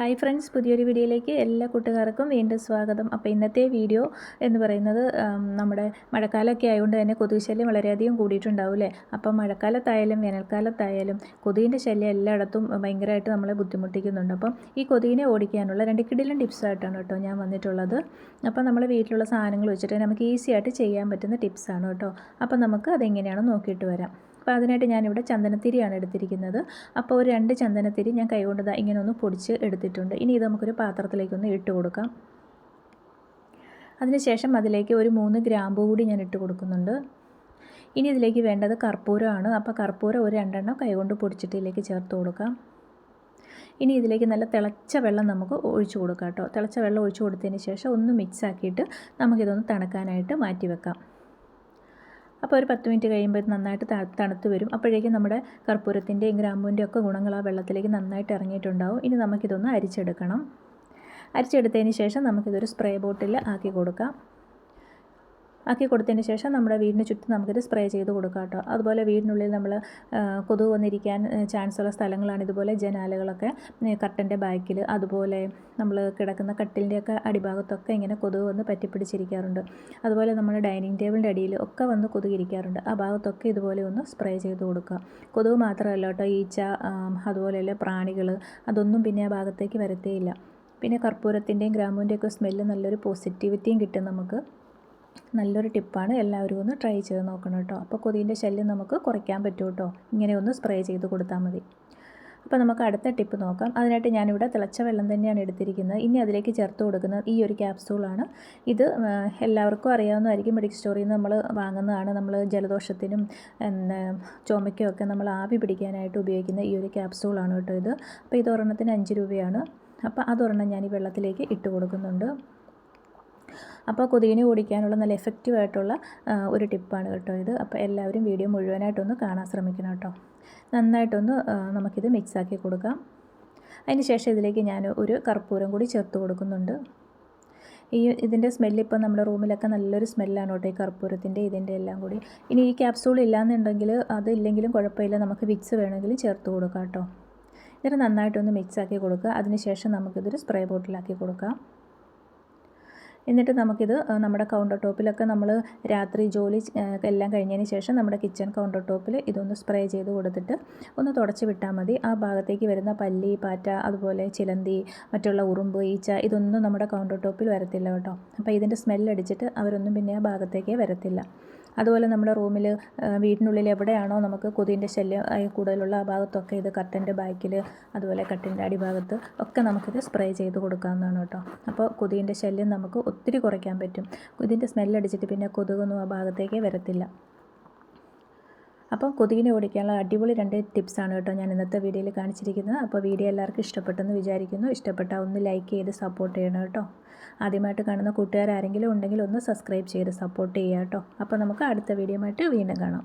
Hi friends പുതിയൊരു വീഡിയോയിലേക്ക് എല്ലാ കൂട്ടുകാർക്കും വീണ്ടും സ്വാഗതം. അപ്പോൾ ഇന്നത്തെ വീഡിയോ എന്ന് പറയുന്നത് നമ്മുടെ മഴക്കാലമൊക്കെ ആയതുകൊണ്ട് തന്നെ കൊതുക് ശല്യം വളരെയധികം കൂടിയിട്ടുണ്ടാവും അല്ലേ അപ്പം മഴക്കാലത്തായാലും വേനൽക്കാലത്തായാലും കൊതുകിന്റെ ശല്യം എല്ലായിടത്തും ഭയങ്കരമായിട്ട് നമ്മളെ ബുദ്ധിമുട്ടിക്കുന്നുണ്ട്. അപ്പം ഈ കൊതുകിനെ ഓടിക്കാനുള്ള രണ്ട് കിടിലും ടിപ്സായിട്ടാണ് കേട്ടോ ഞാൻ വന്നിട്ടുള്ളത്. അപ്പോൾ നമ്മൾ വീട്ടിലുള്ള സാധനങ്ങൾ വെച്ചിട്ട് നമുക്ക് ഈസി ആയിട്ട് ചെയ്യാൻ പറ്റുന്ന ടിപ്സാണ് കേട്ടോ. അപ്പോൾ നമുക്ക് അതെങ്ങനെയാണെന്ന് നോക്കിയിട്ട് വരാം. അപ്പോൾ അതിനായിട്ട് ഞാനിവിടെ ചന്ദനത്തിരിയാണ് എടുത്തിരിക്കുന്നത്. അപ്പോൾ ഒരു രണ്ട് ചന്ദനത്തിരി ഞാൻ കൈകൊണ്ട് ഇങ്ങനെ ഒന്ന് പൊടിച്ച് എടുത്തിട്ടുണ്ട്. ഇനി ഇത് നമുക്കൊരു പാത്രത്തിലേക്കൊന്ന് ഇട്ട് കൊടുക്കാം. അതിനുശേഷം അതിലേക്ക് ഒരു മൂന്ന് ഗ്രാമ്പു കൂടി ഞാൻ ഇട്ട് കൊടുക്കുന്നുണ്ട്. ഇനി ഇതിലേക്ക് വേണ്ടത് കർപ്പൂരമാണ്. അപ്പോൾ കർപ്പൂരം ഒരു രണ്ടെണ്ണം കൈകൊണ്ട് പൊടിച്ചിട്ട് ഇതിലേക്ക് ചേർത്ത് കൊടുക്കാം. ഇനി ഇതിലേക്ക് നല്ല തിളച്ച വെള്ളം നമുക്ക് ഒഴിച്ചു കൊടുക്കാം കേട്ടോ. തിളച്ച വെള്ളം ഒഴിച്ചു കൊടുത്തതിന് ശേഷം ഒന്ന് മിക്സ് ആക്കിയിട്ട് നമുക്കിതൊന്ന് തണുക്കാനായിട്ട് മാറ്റി വെക്കാം. അപ്പോൾ ഒരു പത്ത് മിനിറ്റ് കഴിയുമ്പോൾ നന്നായിട്ട് തണുത്ത് വരും. അപ്പോഴേക്കും നമ്മുടെ കർപ്പൂരത്തിന്റെയും ഗ്രാമ്പൂവിന്റെയും ഒക്കെ ഗുണങ്ങൾ ആ വെള്ളത്തിലേക്ക് നന്നായിട്ട് ഇറങ്ങിയിട്ടുണ്ടാവും. ഇനി നമുക്കിതൊന്ന് അരിച്ചെടുക്കണം. അരിച്ചെടുത്തതിന് ശേഷം നമുക്കിതൊരു സ്പ്രേ ബോട്ടിൽ ആക്കി കൊടുക്കാം. ആക്കി കൊടുത്തതിന് ശേഷം നമ്മുടെ വീടിന് ചുറ്റും നമുക്കിത് സ്പ്രേ ചെയ്ത് കൊടുക്കാം കേട്ടോ. അതുപോലെ വീടിനുള്ളിൽ നമ്മൾ കൊതു വന്നിരിക്കാൻ ചാൻസ് ഉള്ള സ്ഥലങ്ങളാണ് ഇതുപോലെ ജനാലകളൊക്കെ കട്ടന്റെ ബാക്കിൽ. അതുപോലെ നമ്മൾ കിടക്കുന്ന കട്ടിലിന്റെയൊക്കെ അടിഭാഗത്തൊക്കെ ഇങ്ങനെ കൊതുക് വന്ന് പറ്റിപ്പിടിച്ചിരിക്കാറുണ്ട്. അതുപോലെ നമ്മുടെ ഡൈനിങ് ടേബിളിന്റെ അടിയിൽ ഒക്കെ വന്ന് കൊതുക് ഇരിക്കാറുണ്ട്. ആ ഭാഗത്തൊക്കെ ഇതുപോലെ ഒന്ന് സ്പ്രേ ചെയ്ത് കൊടുക്കുക. കൊതുക് മാത്രമല്ല കേട്ടോ ഈച്ച അതുപോലെയുള്ള പ്രാണികൾ അതൊന്നും പിന്നെ ആ ഭാഗത്തേക്ക് വരത്തേയില്ല. പിന്നെ കർപ്പൂരത്തിന്റെയും ഗ്രാമ്പൂവിന്റെയൊക്കെ സ്മെല്ല് നല്ലൊരു പോസിറ്റിവിറ്റിയും കിട്ടും നമുക്ക്. നല്ലൊരു ടിപ്പാണ്. എല്ലാവരും ഒന്ന് ട്രൈ ചെയ്ത് നോക്കണം കേട്ടോ. അപ്പോൾ കൊതുകിന്റെ ശല്യം നമുക്ക് കുറയ്ക്കാൻ പറ്റും കേട്ടോ. ഇങ്ങനെ ഒന്ന് സ്പ്രേ ചെയ്ത് കൊടുത്താൽ മതി. അപ്പോൾ നമുക്ക് അടുത്ത ടിപ്പ് നോക്കാം. അതിനായിട്ട് ഞാനിവിടെ തിളച്ച വെള്ളം തന്നെയാണ് എടുത്തിരിക്കുന്നത്. ഇനി അതിലേക്ക് ചേർത്ത് കൊടുക്കുന്ന ഈ ഒരു ക്യാപ്സൂളാണ് ഇത് എല്ലാവർക്കും അറിയാവുന്നതായിരിക്കും. മെഡിക്കൽ സ്റ്റോറിൽ നിന്ന് നമ്മൾ വാങ്ങുന്നതാണ്. നമ്മൾ ജലദോഷത്തിനും എന്നെ ചുമയ്ക്കും ഒക്കെ നമ്മൾ ആവി പിടിക്കാനായിട്ട് ഉപയോഗിക്കുന്ന ഈ ഒരു ക്യാപ്സൂളാണ് കേട്ടോ ഇത്. അപ്പോൾ ഇത് ഒരെണ്ണത്തിന് അഞ്ച് രൂപയാണ്. അപ്പോൾ അതൊരെണ്ണം ഞാൻ ഈ വെള്ളത്തിലേക്ക് ഇട്ട് കൊടുക്കുന്നുണ്ട്. അപ്പോൾ കൊതുകിനെ ഓടിക്കാനുള്ള നല്ല എഫക്റ്റീവ് ആയിട്ടുള്ള ഒരു ടിപ്പാണ് കേട്ടോ ഇത്. അപ്പോൾ എല്ലാവരും വീഡിയോ മുഴുവനായിട്ടൊന്ന് കാണാൻ ശ്രമിക്കണം കേട്ടോ. നന്നായിട്ടൊന്ന് നമുക്കിത് മിക്സാക്കി കൊടുക്കാം. അതിന് ശേഷം ഇതിലേക്ക് ഞാൻ ഒരു കർപ്പൂരം കൂടി ചേർത്ത് കൊടുക്കുന്നുണ്ട്. ഈ ഇതിന്റെ സ്മെല്ല് ഇപ്പം നമ്മുടെ റൂമിലൊക്കെ നല്ലൊരു സ്മെല്ലാണ് കേട്ടോ ഈ കർപ്പൂരത്തിന്റെ ഇതിന്റെ എല്ലാം കൂടി. ഇനി ഈ ക്യാപ്സൂൾ ഇല്ലാന്നുണ്ടെങ്കിൽ അത് ഇല്ലെങ്കിലും കുഴപ്പമില്ല. നമുക്ക് വിക്സ് വേണമെങ്കിലും ചേർത്ത് കൊടുക്കാം കേട്ടോ. എന്നിട്ട് നന്നായിട്ടൊന്ന് മിക്സാക്കി കൊടുക്കുക. അതിനുശേഷം നമുക്കിതൊരു സ്പ്രേ ബോട്ടിലാക്കി കൊടുക്കാം. എന്നിട്ട് നമുക്കിത് നമ്മുടെ കൗണ്ടർ ടോപ്പിലൊക്കെ നമ്മൾ രാത്രി ജോലി എല്ലാം കഴിഞ്ഞതിന് ശേഷം നമ്മുടെ കിച്ചൺ കൗണ്ടർ ടോപ്പിൽ ഇതൊന്ന് സ്പ്രേ ചെയ്ത് കൊടുത്തിട്ട് ഒന്ന് തുടച്ച് വിട്ടാൽ മതി. ആ ഭാഗത്തേക്ക് വരുന്ന പല്ലി പാറ്റ അതുപോലെ ചിലന്തി മറ്റുള്ള ഉറുമ്പ് ഈച്ച ഇതൊന്നും നമ്മുടെ കൗണ്ടർ ടോപ്പിൽ വരത്തില്ല കേട്ടോ. അപ്പോൾ ഇതിന്റെ സ്മെല്ലടിച്ചിട്ട് അവരൊന്നും പിന്നെ ആ ഭാഗത്തേക്കേ വരത്തില്ല. അതുപോലെ നമ്മുടെ റൂമിൽ വീടിനുള്ളിൽ എവിടെയാണോ നമുക്ക് കൊതുകിന്റെ ശല്യം കൂടുതലുള്ള ആ ഭാഗത്തൊക്കെ ഇത് കട്ടന്റെ ബാക്കിൽ അതുപോലെ കട്ടിന്റെ അടിഭാഗത്ത് ഒക്കെ നമുക്കിത് സ്പ്രേ ചെയ്ത് കൊടുക്കാവുന്നതാണ് കേട്ടോ. അപ്പോൾ കൊതുകിന്റെ ശല്യം നമുക്ക് ഒത്തിരി കുറയ്ക്കാൻ പറ്റും. ഇതിന്റെ സ്മെല്ലടിച്ചിട്ട് പിന്നെ കൊതുകൊന്നും ആ ഭാഗത്തേക്കേ വരത്തില്ല. അപ്പോൾ കൊതുകിനെ ഓടിക്കാനുള്ള അടിപൊളി രണ്ട് ടിപ്സാണ് കേട്ടോ ഞാൻ ഇന്നത്തെ വീഡിയോയിൽ കാണിച്ചിരിക്കുന്നത്. അപ്പോൾ വീഡിയോ എല്ലാവർക്കും ഇഷ്ടപ്പെട്ടെന്ന് വിചാരിക്കുന്നു. ഇഷ്ടപ്പെട്ട ഒന്ന് ലൈക്ക് ചെയ്ത് സപ്പോർട്ട് ചെയ്യണം കേട്ടോ. ആദ്യമായിട്ട് കാണുന്ന കൂട്ടുകാരാരെങ്കിലും ഉണ്ടെങ്കിൽ ഒന്ന് സബ്സ്ക്രൈബ് ചെയ്ത് സപ്പോർട്ട് ചെയ്യുക കേട്ടോ. അപ്പോൾ നമുക്ക് അടുത്ത വീഡിയോ ആയിട്ട് വീണ്ടും കാണാം.